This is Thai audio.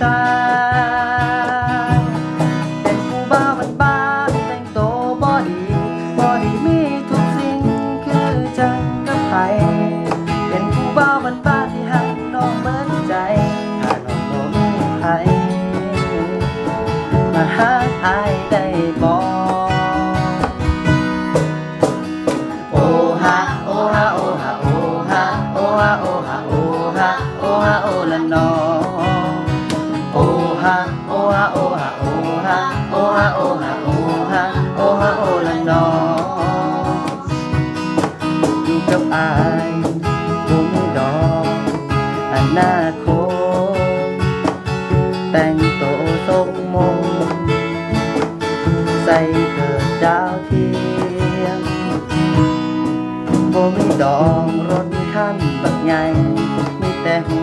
ใจเป็นผู้บ้าบันบ้านแต่งโตบอดีบอดีมีทุกสิ่งคือจังกับไผเป็นผู้บ้าบันบ้าที่หักน้องเบิดใจถ้าน้องบ่มีไผมาหาอายได้บ่โอฮาโอฮาโอฮาโอฮาโอฮาโอฮาโอฮาโอฮาโอละนอาโอฮาโอฮาโอฮาโอฮาโอฮาโอฮาโอละนออยู่กับอายบ่มีดอกอนาคตแต่งโตทรงมงใส่เกิดดาวเทียมบ่มีดองรถขั้นบักใหญ่มีแต่หู